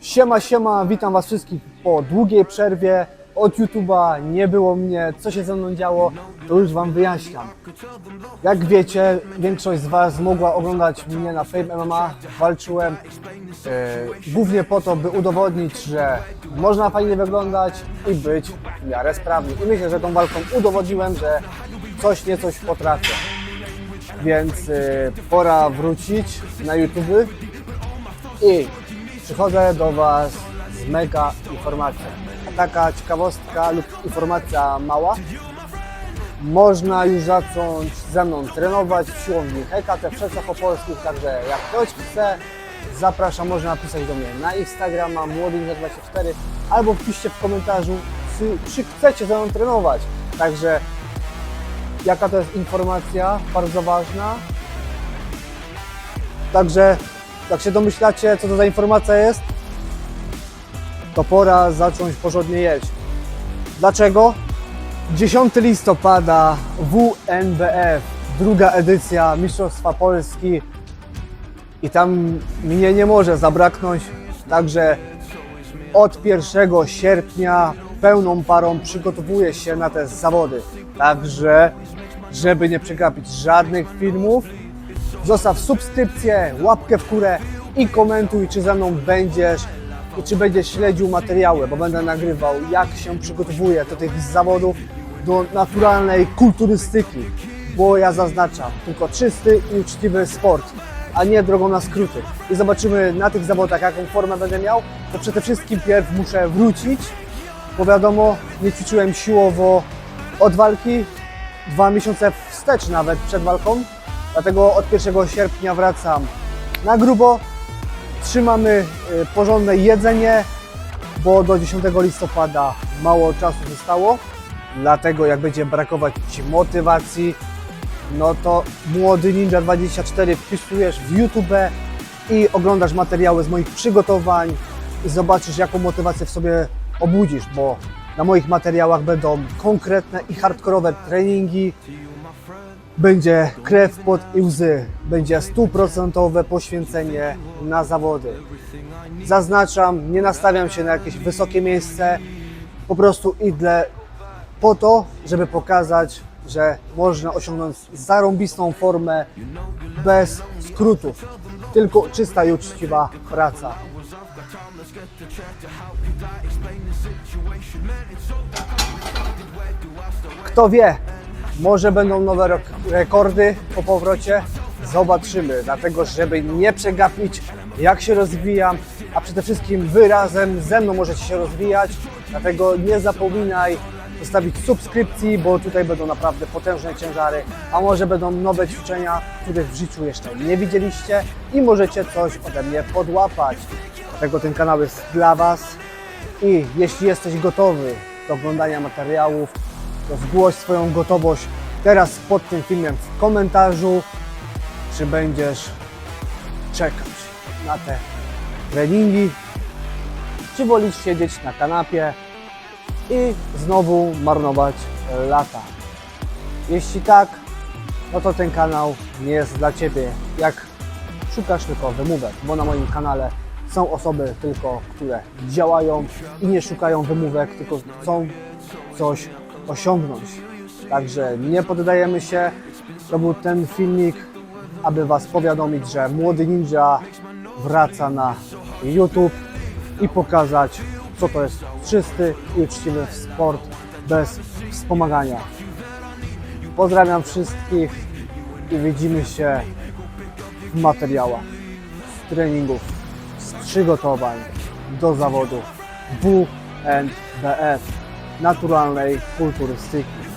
Siema, siema, witam Was wszystkich po długiej przerwie. Od YouTube'a nie było mnie, co się ze mną działo, to już Wam wyjaśniam. Jak wiecie, większość z Was mogła oglądać mnie na Fame MMA. Walczyłem e, głównie po to, by udowodnić, że można fajnie wyglądać i być w miarę sprawny. I myślę, że tą walką udowodniłem, że coś nie coś potrafię. Więc e, pora wrócić na YouTube i przychodzę do Was z mega informacją. Taka ciekawostka lub informacja mała. Można już zacząć ze mną trenować w siłowni HKT w Trzecach Opolskich, także jak ktoś chce, zapraszam, można napisać do mnie na Instagrama młodym24 albo wpiszcie w komentarzu, czy, czy chcecie ze mną trenować. Także jaka to jest informacja bardzo ważna. Także jak się domyślacie, co to za informacja jest, to pora zacząć porządnie jeść. Dlaczego? 10 listopada WNBF, druga edycja Mistrzostwa Polski i tam mnie nie może zabraknąć, także od 1 sierpnia pełną parą przygotowuję się na te zawody. Także, żeby nie przegapić żadnych filmów, zostaw subskrypcję, łapkę w górę i komentuj, czy ze mną będziesz i czy będziesz śledził materiały, bo będę nagrywał, jak się przygotowuję do tych zawodów, do naturalnej kulturystyki, bo ja zaznaczam tylko czysty i uczciwy sport, a nie drogą na skróty. I zobaczymy na tych zawodach, jaką formę będę miał, to przede wszystkim pierw muszę wrócić, bo wiadomo, nie ćwiczyłem siłowo od walki, dwa miesiące wstecz nawet przed walką, dlatego od 1 sierpnia wracam na grubo, trzymamy y, porządne jedzenie, bo do 10 listopada mało czasu zostało, dlatego jak będzie brakować Ci motywacji, no to Młody Ninja 24 wpisujesz w YouTube i oglądasz materiały z moich przygotowań i zobaczysz jaką motywację w sobie obudzisz, bo na moich materiałach będą konkretne i hardkorowe treningi, będzie krew, pot i łzy, będzie stuprocentowe poświęcenie na zawody. Zaznaczam, nie nastawiam się na jakieś wysokie miejsce, po prostu idę po to, żeby pokazać, że można osiągnąć zarąbistą formę bez skrótów. Tylko czysta i uczciwa praca. Kto wie, może będą nowe rek- rekordy po powrocie. Zobaczymy, dlatego żeby nie przegapić, jak się rozwijam, a przede wszystkim wy razem ze mną możecie się rozwijać. Dlatego nie zapominaj zostawić subskrypcji, bo tutaj będą naprawdę potężne ciężary, a może będą nowe ćwiczenia, których w życiu jeszcze nie widzieliście i możecie coś ode mnie podłapać. Dlatego ten kanał jest dla Was i jeśli jesteś gotowy do oglądania materiałów, to zgłoś swoją gotowość teraz pod tym filmem w komentarzu, czy będziesz czekać na te treningi, czy wolisz siedzieć na kanapie i znowu marnować lata. Jeśli tak, no to ten kanał nie jest dla Ciebie. Jak szukasz tylko wymówek, bo na moim kanale są osoby tylko, które działają i nie szukają wymówek, tylko chcą coś osiągnąć. Także nie poddajemy się. To był ten filmik, aby Was powiadomić, że młody ninja wraca na YouTube i pokazać, co to jest czysty i uczciwy sport bez wspomagania. Pozdrawiam wszystkich i widzimy się w materiałach z treningów, z przygotowań do zawodów WNBF naturalnej kulturystyki.